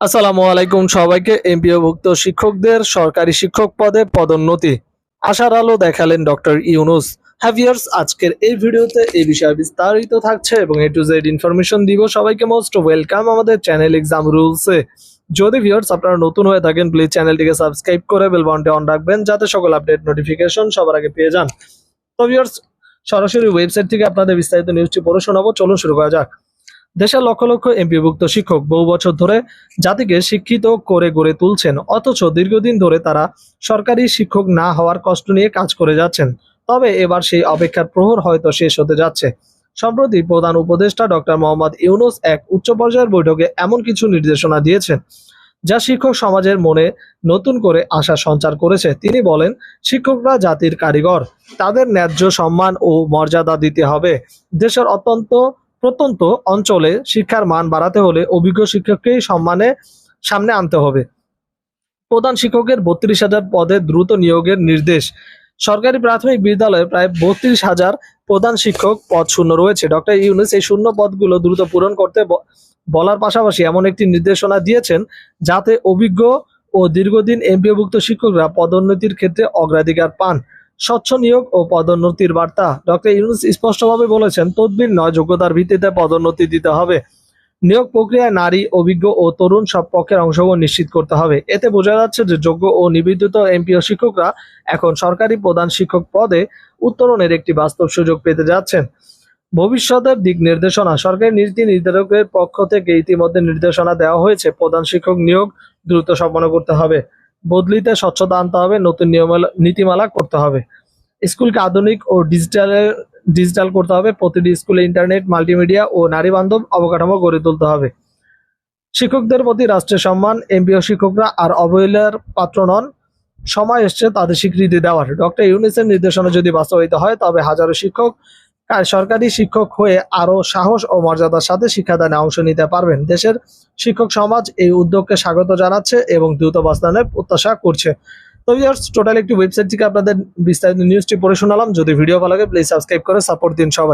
আসসালামু আলাইকুম সবাইকে, এমপিওভুক্ত শিক্ষকদের সরকারি শিক্ষক পদে পদোন্নতি। আশার আলো দেখালেন ডক্টর ইউনুস। হ্যাভিয়ার্স আজকের এই ভিডিওতে এই বিষয়ে বিস্তারিত থাকছে এবং এ টু জেড ইনফরমেশন দিব সবাইকে মোস্ট ওয়েলকাম আমাদের চ্যানেল এক্সাম রুলসে যদি ভিউয়ার্স আপনারা নতুন হয়ে থাকেন প্লিজ চ্যানেলটিকে সাবস্ক্রাইব করে বেল অন রাখবেন, যাতে সকল আপডেট নোটিফিকেশন সবার আগে পেয়ে যান। তো ভিউয়ার্স সরাসরি ওয়েবসাইট থেকে আপনাদের বিস্তারিত নিউজটি পড়ে শোনাবো, চলুন শুরু করা যাক। দেশের লক্ষ লক্ষ এমপিভুক্ত শিক্ষক বহু বছর ধরে জাতিকে শিক্ষিত করে গড়ে তুলছেন, অথচ দীর্ঘদিন ধরে তারা সরকারি শিক্ষক না হওয়ার কষ্ট নিয়ে কাজ করে যাচ্ছেন। তবে এবার সেই অপেক্ষার প্রহর হয়তো শেষ হতে যাচ্ছে। সম্প্রতি প্রধান উপদেষ্টা ডক্টর মোহাম্মদ ইউনুস এক উচ্চ পর্যায়ের বৈঠকে এমন কিছু নির্দেশনা দিয়েছেন, যা শিক্ষক সমাজের মনে নতুন করে আশা সঞ্চার করেছে। তিনি বলেন, শিক্ষকরা জাতির কারিগর। তাদের ন্যায্য সম্মান ও মর্যাদা দিতে হবে। দেশের অত্যন্ত প্রত্যন্ত অঞ্চলে শিক্ষার মান বাড়াতে হলে অভিজ্ঞ শিক্ষককেই সম্মানে সামনে আনতে হবে। প্রধান শিক্ষকের বত্রিশ হাজার পদে দ্রুত নিয়োগের নির্দেশ। সরকারি প্রাথমিক বিদ্যালয়ে প্রায় বত্রিশ হাজার প্রধান শিক্ষক পদ শূন্য রয়েছে। ডক্টর ইউনুস এই শূন্য পদগুলো দ্রুত পূরণ করতে বলার পাশাপাশি এমন একটি নির্দেশনা দিয়েছেন যাতে অভিজ্ঞ ও দীর্ঘদিন এমপিওভুক্ত শিক্ষকরা পদোন্নতির ক্ষেত্রে অগ্রাধিকার পান। স্বচ্ছ নিয়োগ ও পদোন্নতির বার্তা। ডক্টর ইউনুস স্পষ্টভাবে বলেছেন, তদবির নয়, যোগ্যতার ভিত্তিতে পদোন্নতি দিতে হবে। নিয়োগ প্রক্রিয়ায় নারী, অভিজ্ঞ ও তরুণ সব পক্ষের অংশগ্রহণ নিশ্চিত করতে হবে। এতে বোঝা যাচ্ছে যে যোগ্য ও নিবেদিত এমপিও শিক্ষকরা এখন সরকারি প্রধান শিক্ষক পদে উত্তরণের একটি বাস্তব সুযোগ পেতে যাচ্ছেন। ভবিষ্যতের দিক নির্দেশনা, সরকারি নীতি নির্ধারকের পক্ষ থেকে ইতিমধ্যে নির্দেশনা দেওয়া হয়েছে, প্রধান শিক্ষক নিয়োগ দ্রুত সম্পন্ন করতে হবে। বদলিতে স্বচ্ছতা আনতে হবে, নতুন নীতিমালা করতে হবে। স্কুলকে আধুনিক ও ডিজিটালের ডিজিটাল করতে হবে, প্রতিটি স্কুলে ইন্টারনেট, মাল্টিমিডিয়া ও নারী বান্ধব অবকাঠামো গড়ে তুলতে হবে। শিক্ষকদের প্রতি রাষ্ট্রের সম্মান, এমপিও শিক্ষকরা আর অবহেলার পাত্র নন। সময় এসছে তাদের স্বীকৃতি দেওয়ার। ডক্টর ইউনিসের নির্দেশনা যদি বাস্তবায়িত হয়, তবে হাজারো শিক্ষক আর সরকারি শিক্ষক হয়ে আরও সাহস ও মর্যাদার সাথে শিক্ষাদানে অংশ নিতে পারবেন। দেশের শিক্ষক সমাজ এই উদ্যোগকে স্বাগত জানাচ্ছে এবং দ্রুত বাস্তবায়নের প্রত্যাশা করছে। তো টোটাল একটি ওয়েবসাইট থেকে আপনাদের বিস্তারিত নিউজটি পড়ে শোনালাম। যদি ভিডিও ভালো লাগে প্লিজ সাবস্ক্রাইব করে সাপোর্ট দিন সবাই।